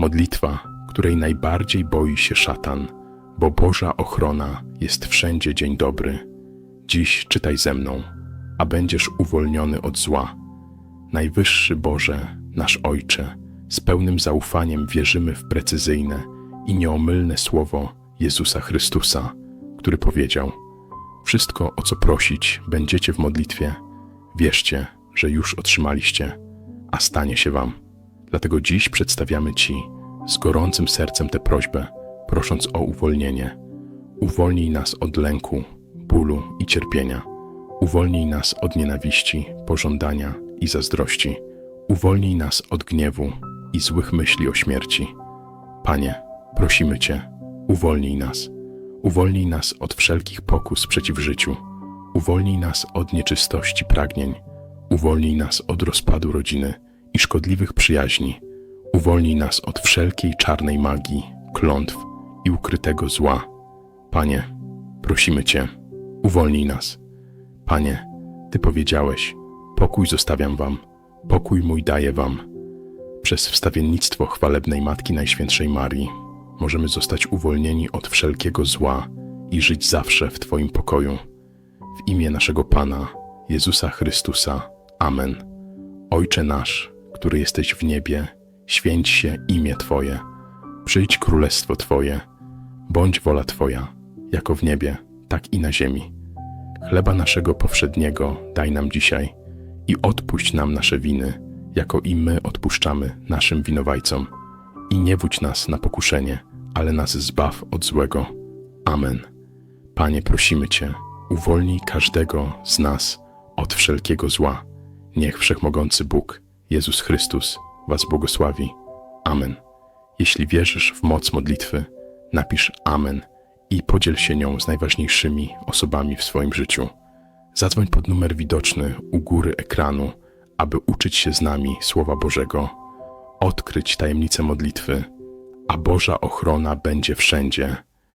Modlitwa, której najbardziej boi się szatan, bo Boża ochrona jest wszędzie dzień dobry. Dziś czytaj ze mną, a będziesz uwolniony od zła. Najwyższy Boże, nasz Ojcze, z pełnym zaufaniem wierzymy w precyzyjne i nieomylne słowo Jezusa Chrystusa, który powiedział: Wszystko, o co prosić będziecie w modlitwie, wierzcie, że już otrzymaliście, a stanie się Wam. Dlatego dziś przedstawiamy Ci z gorącym sercem tę prośbę, prosząc o uwolnienie. Uwolnij nas od lęku, bólu i cierpienia. Uwolnij nas od nienawiści, pożądania i zazdrości. Uwolnij nas od gniewu i złych myśli o śmierci. Panie, prosimy Cię, uwolnij nas. Uwolnij nas od wszelkich pokus przeciw życiu. Uwolnij nas od nieczystości pragnień. Uwolnij nas od rozpadu rodziny i szkodliwych przyjaźni. Uwolnij nas od wszelkiej czarnej magii, klątw i ukrytego zła. Panie, prosimy Cię, uwolnij nas. Panie, Ty powiedziałeś, pokój zostawiam Wam, pokój mój daję Wam. Przez wstawiennictwo chwalebnej Matki Najświętszej Marii możemy zostać uwolnieni od wszelkiego zła i żyć zawsze w Twoim pokoju. W imię naszego Pana, Jezusa Chrystusa. Amen. Ojcze nasz, który jesteś w niebie, święć się imię Twoje. Przyjdź królestwo Twoje. Bądź wola Twoja, jako w niebie, tak i na ziemi. Chleba naszego powszedniego daj nam dzisiaj i odpuść nam nasze winy, jako i my odpuszczamy naszym winowajcom. I nie wódź nas na pokuszenie, ale nas zbaw od złego. Amen. Panie, prosimy Cię, uwolnij każdego z nas od wszelkiego zła. Niech Wszechmogący Bóg, Jezus Chrystus, Was błogosławi. Amen. Jeśli wierzysz w moc modlitwy, napisz Amen i podziel się nią z najważniejszymi osobami w swoim życiu. Zadzwoń pod numer widoczny u góry ekranu, aby uczyć się z nami Słowa Bożego, odkryć tajemnice modlitwy, a Boża ochrona będzie wszędzie